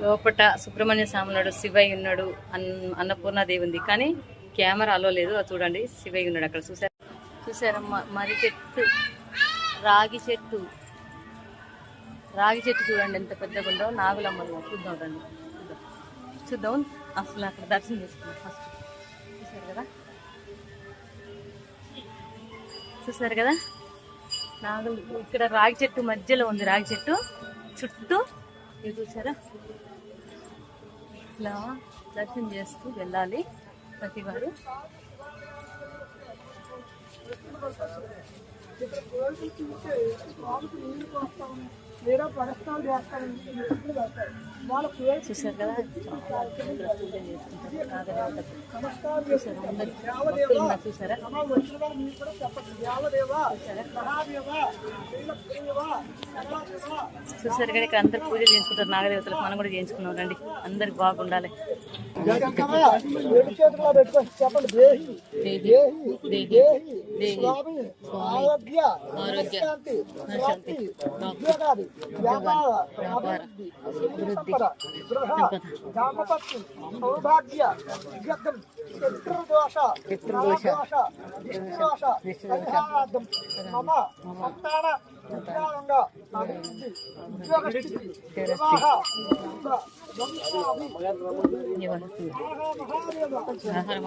లోపట సుబ్రహ్మణ్య స్వామి ఉన్నాడు శివయ్య ఉన్నాడు అన్న అన్నపూర్ణాదేవి ఉంది. కానీ కెమెరా అలో లేదు. అది చూడండి. శివయ్య ఉన్నాడు అక్కడ. చూసారు? చూసారమ్మా మరి చెట్టు. రాగి చెట్టు. రాగి చెట్టు చూడండి. ఎంత పెద్దగా ఉందో. నాగులమ్మ చూద్దాం రండి. చూద్దాం. చూద్దాం. అసలు అక్కడ దర్శనం చేసుకున్నాం ఫస్ట్ చూసారు కదా? చూసారు కదా? నాగులు. ఇక్కడ రాగి చెట్టు మధ్యలో ఉంది. రాగి చెట్టు. చుట్టూ ఇది చూసారా? ఇట్లా దర్శనం చేస్తూ వెళ్ళాలి ప్రతి వారు చూసారు కదా. చూసారా? చూసారా? చూసారు కదా ఇక్కడ అందరు పూజ చేసుకుంటారు నాగదేవతలకు మనం కూడా చేయించుకున్నాం రండి. అందరికి బాగుండాలి. ఆరోగ్య శాంతి వ్యాపార అభివృద్ధి సంపద గృహ దాంపత్యం సౌభాగ్య యజ్ఞం పితృదోష పితృదోష, పితృదోష పరిహారార్థం మమ సంతాన విజ్ఞానంగా అభివృద్ధి ఉద్యోగస్థితి వివాహ వంశాభి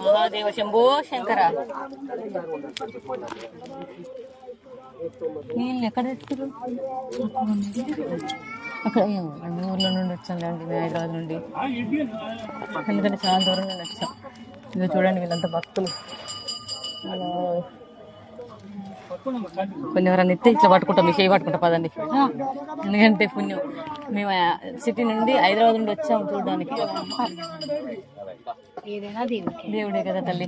మహాదేవ మహాదేవ శంభో శంకర? నీళ్ళు ఎక్కడ అక్కడ ఊర్లో అన్ని నుండి వచ్చాను లేండి హైదరాబాద్ నుండి. ఎందుకంటే చాలా దూరం నుండి వచ్చాం. ఇది చూడండి వీళ్ళంతా భక్తులు. కొన్ని ఎవరైనా ఎత్తే ఇట్లా పట్టుకుంటాం మీ చేయి పట్టుకుంటా పదండి. ఎందుకంటే పుణ్యం. మేము సిటీ నుండి హైదరాబాద్ నుండి వచ్చాము చూడడానికి. ఏదైనా దేవుడికి. దేవుడే కదా తల్లి.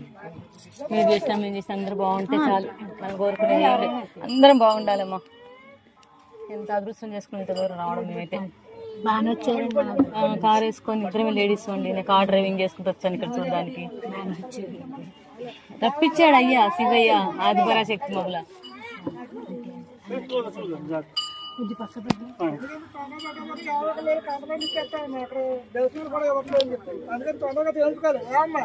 మీరు చేసినా మేము చేసినా అందరూ బాగుంటే చాలు. మనం కోరుకునే దేవుడే. అందరం బాగుండాలమ్మా. ఎంత అదృష్టం చేసుకుని ఇంత దూరం రావడం మేమైతే. బాగానే ఆ, కార్ వేసుకొని ఇద్దరమే లేడీస్ ఉండి నేను కార్ డ్రైవింగ్ చేసుకుంటూ వచ్చాను ఇక్కడ చూడడానికి. వచ్చారు. తప్పించాడు అయ్యా శివయ్య ఆదిపరాశక్తి మొదల తెలుసుకోవాలి అమ్మా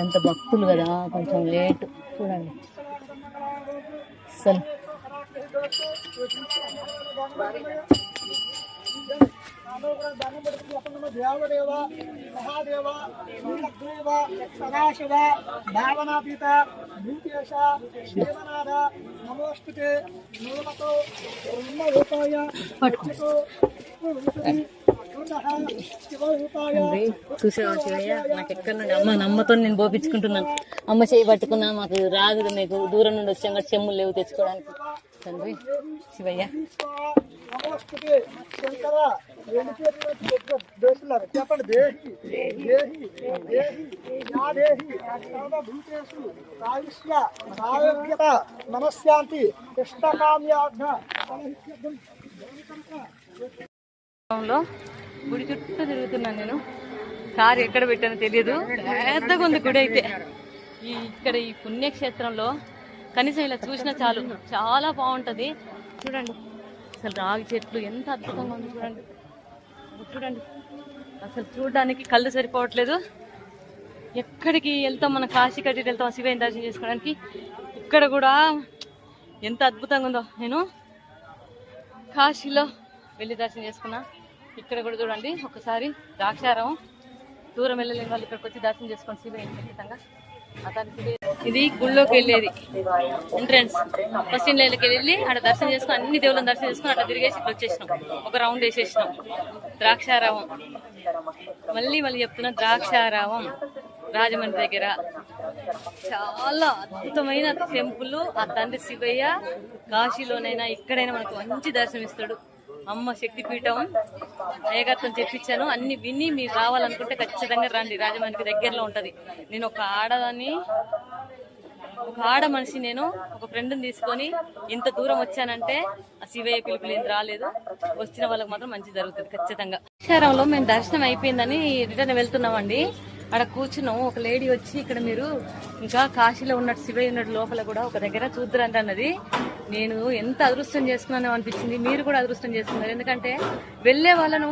ఎంత భక్తులు కదా కొంచెం లేట్ చూడండి. అసలు దేవదేవ మహాదేవ నీలగ్రీవ సదాశివ భావనాతీత భూతేశ శివనాథ నమోస్తుతే మూలతో బ్రహ్మ రూపాయ చూసావా శివయ్య నాకు ఎక్కడ నుండి అమ్మ నమ్మతో నేను పోపించుకుంటున్నాను అమ్మ చేయి పట్టుకున్నా మాకు రాదు మీకు దూరం నుండి వచ్చాం కదా చెమ్ములు లేవు తెచ్చుకోవడానికి. తండ్రి శివయ్య. నమోస్తుతే శంకర రెండు చేతులు పెట్టుకో చెప్పండి దేహి దేహి దేహి నా దేహి సర్వభూతేషు ఆయుష్య ఆరోగ్యత మనశ్శాంతి ఇష్టకామ్యాఘ్న గుడి చుట్టూ తిరుగుతున్నాను నేను. కారు ఎక్కడ పెట్టానో తెలియదు పెద్దగా ఉంది గుడి అయితే. ఈ ఇక్కడ ఈ పుణ్యక్షేత్రంలో కనీసం ఇలా చూసినా చాలు. చాలా బాగుంటుంది. చూడండి. అసలు రాగి చెట్లు ఎంత అద్భుతంగా ఉంది చూడండి. చూడండి. అసలు చూడడానికి కళ్ళు సరిపోవట్లేదు. ఎక్కడికి వెళ్తాం మన కాశీ కట్టి వెళ్తాం శివయ్య దర్శనం చేసుకోవడానికి? ఇక్కడ కూడా ఎంత అద్భుతంగా ఉందో. నేను కాశీలో వెళ్ళి దర్శనం చేసుకున్నా. ఇక్కడ కూడా చూడండి ఒకసారి ద్రాక్షారం దూరం వెళ్ళలేని వాళ్ళు ఇక్కడికి వచ్చి దర్శనం చేసుకోండి శివయ్య ఖచ్చితంగా. అతనికి ఇది గుళ్ళోకి వెళ్ళేది. ఎంట్రన్స్ ఫస్ట్ ఇళ్ళకి వెళ్ళి అక్కడ దర్శనం చేసుకుని అన్ని దేవుళ్ళని దర్శనం చేసుకుని అట్లా తిరిగేసి ఇక్కడ వచ్చేసినాం. ఒక రౌండ్ వేసేసినాం. ద్రాక్షారావం. మళ్ళీ మళ్ళీ చెప్తున్నా ద్రాక్షారావం రాజమండ్రి దగ్గర. చాలా అద్భుతమైన టెంపుల్. ఆ తండ్రి శివయ్య కాశీలోనైనా ఎక్కడైనా మనకు మంచి దర్శనం ఇస్తాడు. అమ్మ శక్తిపీఠం అయ్యగారితో చెప్పించాను అన్ని విని మీరు రావాలనుకుంటే ఖచ్చితంగా రండి. రాజమండ్రికి దగ్గరలో ఉంటది. నేను ఒక ఆడదాన్ని ఒక ఆడ మనిషి నేను ఒక ఫ్రెండ్ని తీసుకొని ఇంత దూరం వచ్చానంటే ఆ శివయ్య పిలుపులు ఏం రాలేదు. వచ్చిన వాళ్ళకి మాత్రం మంచి జరుగుతుంది ఖచ్చితంగా. అక్షరంలో మేము దర్శనం అయిపోయిందని రిటర్న్ వెళ్తున్నామండి. అక్కడ కూర్చున్నాం ఒక లేడీ వచ్చి ఇక్కడ మీరు ఇంకా కాశీలో ఉన్నట్టు శివయ్య ఉన్నట్టు లోపల కూడా ఒక దగ్గర చూద్దరంట అన్నది. నేను ఎంత అదృష్టం చేసుకున్నానో అనిపించింది. మీరు కూడా అదృష్టం చేసుకున్నారు. ఎందుకంటే వెళ్ళే వాళ్ళను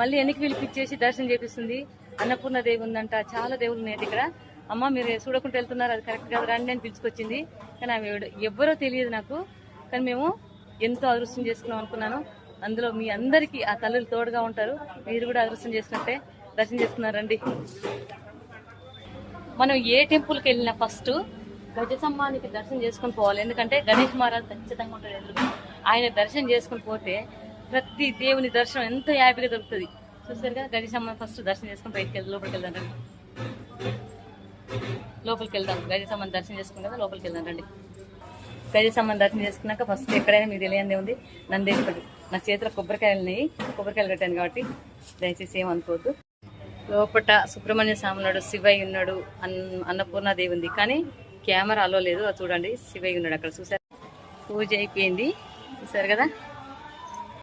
మళ్ళీ వెనక్కి పిలిపించేసి దర్శనం చేపిస్తుంది. అన్నపూర్ణ దేవి ఉందంట. చాలా దేవుళ్ళు ఉన్నాయి ఇక్కడ. అమ్మ మీరు చూడకుండా వెళ్తున్నారు అది కరెక్ట్ కాదు రండి అని పిలుచుకొచ్చింది. కానీ ఆమె ఎవరో తెలియదు నాకు. కానీ మేము ఎంతో అదృష్టం చేసుకున్నాం అనుకున్నాను. అందులో మీ అందరికీ ఆ తల్లులు తోడుగా ఉంటారు. మీరు కూడా అదృష్టం చేసినట్టే దర్శనం చేసుకున్నారండి మనం ఏ టెంపుల్కి వెళ్ళినా ఫస్ట్ గజసమ్మానికి దర్శనం చేసుకొని పోవాలి. ఎందుకంటే గణేష్ మహారాజ్ ఖచ్చితంగా ఉంటాడు ఎదురుగా. ఆయన దర్శనం చేసుకొని పోతే ప్రతి దేవుని దర్శనం ఎంతో హ్యాపీగా దొరుకుతుంది. చూస్తారు గణేష్ అమ్మ ఫస్ట్ దర్శనం చేసుకొని బయటికి లోపలికి వెళ్దాం రండి. లోపలికి వెళ్దాం గజసమ్మని దర్శనం చేసుకున్నాం కదా లోపలికి వెళ్దాం రండి గజసమ్మని దర్శనం చేసుకున్నాక ఫస్ట్ ఎక్కడైనా మీకు తెలియంది ఉంది నందేశ్వరుడు నా చేతిలో కొబ్బరికాయలు ఉన్నాయి కొబ్బరికాయలు కట్టాను కాబట్టి దయచేసి ఏమనుకోవద్దు లోపట సుబ్రహ్మణ్య స్వామి ఉన్నాడు శివయ్య ఉన్నాడు అన్న అన్నపూర్ణ దేవి ఉంది. కానీ కెమెరా అలో లేదు అది చూడండి. శివయ్య ఉన్నాడు అక్కడ చూసారు? పూజ అయిపోయింది. చూసారు కదా?